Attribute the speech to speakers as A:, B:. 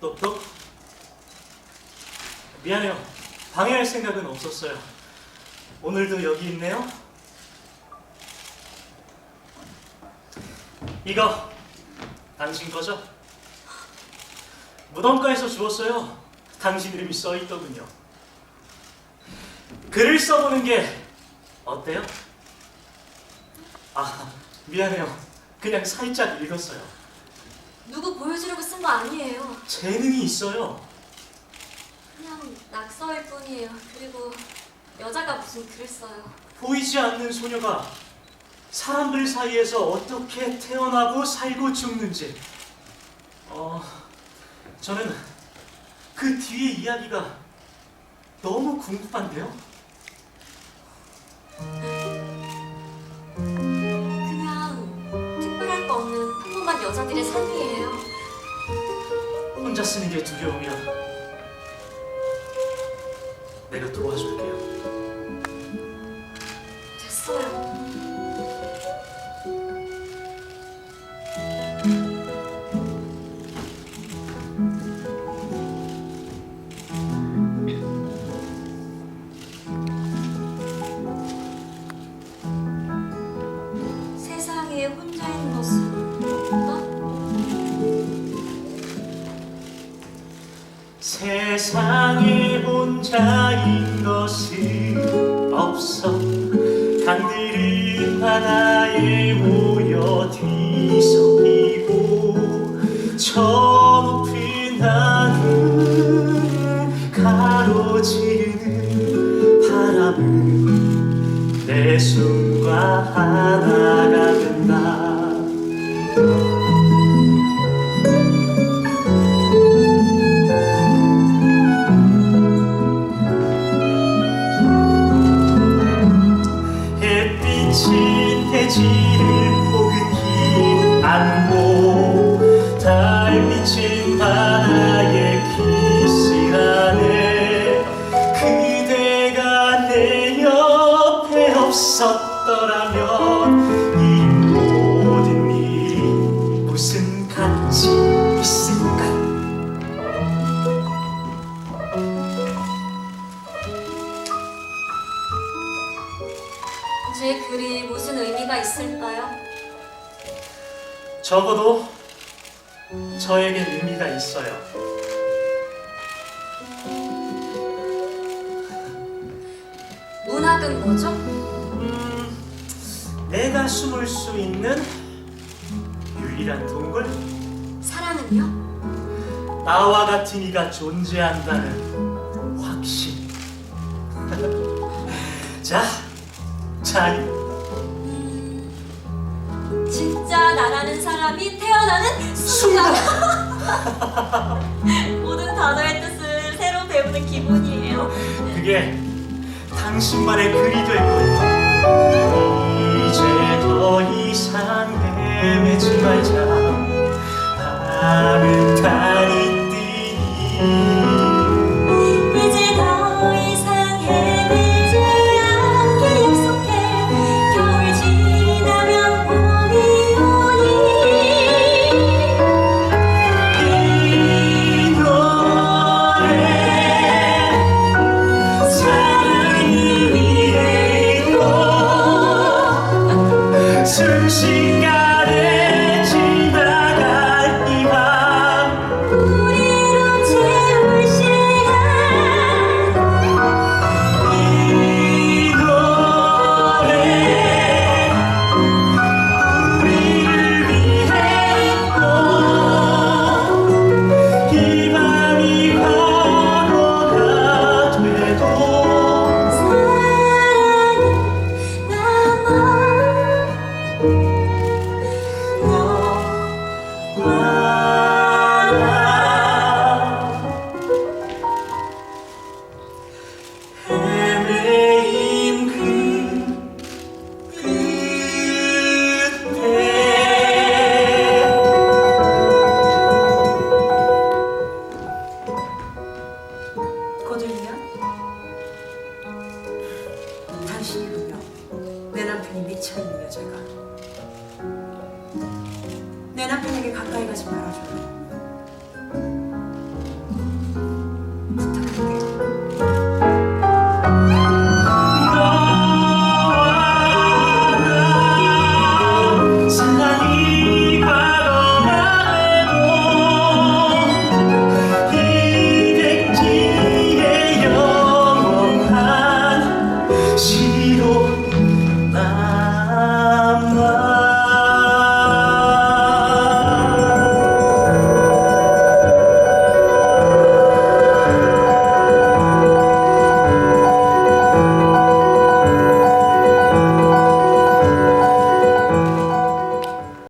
A: 똑똑. 미안해요. 방해할 생각은 없었어요. 오늘도 여기 있네요. 이거 당신 거죠? 무덤가에서 주웠어요. 당신 이름이 써 있더군요. 글을 써보는 게 어때요? 아, 미안해요. 그냥 살짝 읽었어요.
B: 누구 보여주려고 쓴 거 아니에요.
A: 재능이 있어요.
B: 그냥 낙서일 뿐이에요. 그리고 여자가 무슨 글을 써요.
A: 보이지 않는 소녀가 사람들 사이에서 어떻게 태어나고 살고 죽는지, 어, 저는 그 뒤의 이야기가 너무 궁금한데요?
B: 한 여자들의 삶이에요.
A: 혼자 쓰는 게 두려우면 내가 도와줄게요.
B: 됐어요. 세상에
A: 혼자인 것은 없어. 강들은 바다에 모여 뒤섞이고 저 높은 하늘 가로지르는 바람은 내 숨과 하나가 된다
B: 제 글이 무슨 의미가 있을까요?
A: 적어도 저에겐 의미가 있어요.
B: 문학은 뭐죠?
A: 음, 내가 숨을 수 있는 유일한 동굴,
B: 사랑은요?
A: 나와 같은 이가 존재한다는 확신. 자, 자유.
B: 진짜 나라는 사람이 태어나는 순간 모든 단어의 뜻을 새로 배우는 기분이에요.
A: 그게 당신만의 글이 될 거예요. 이제 더 이상 헤매지 말자. 뜨니. 순식간
C: 거들면 당신이 누명 내 남편이 미쳐있는 여자가. 내 남편에게 가까이 가지 말아줘요